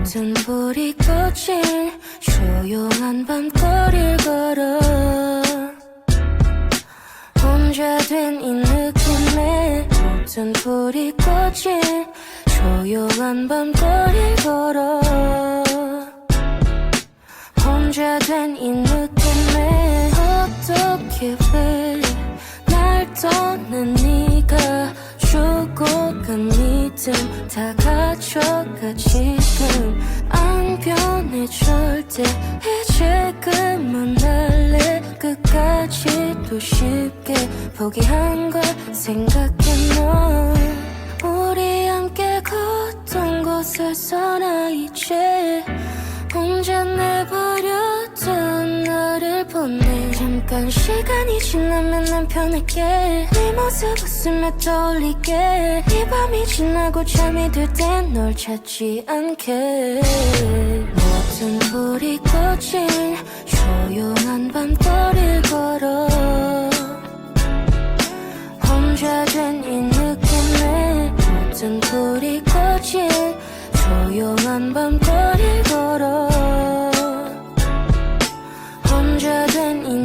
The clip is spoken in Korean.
모든 불이 꺼진 조용한 밤거리를 걸어. 혼자 된 이 느낌에 모든 불이 꺼진 조용한 밤거리를 걸어. 혼자 된 이 느낌에 어떻게 왜 날 떠난 네가 죽어간 믿음 다 가져가 지금 안 변해 절대 이제 그만할래. 끝까지도 쉽게 포기한 걸 생각해 넌 우리 함께 걷던 곳에서 나 이제. 혼자 내버렸던 너를 보내. 잠깐 시간이 지나면 난 편할게. 네 모습 가슴에 떠올리게. 이 밤이 지나고 잠이 들 땐 널 찾지 않게. 모든 불이 꺼진 조용한 밤거리를 걸어. 혼자 된 이 느낌에 모든 불이 꺼진 조용한 밤거리를 걸어. 혼자 된이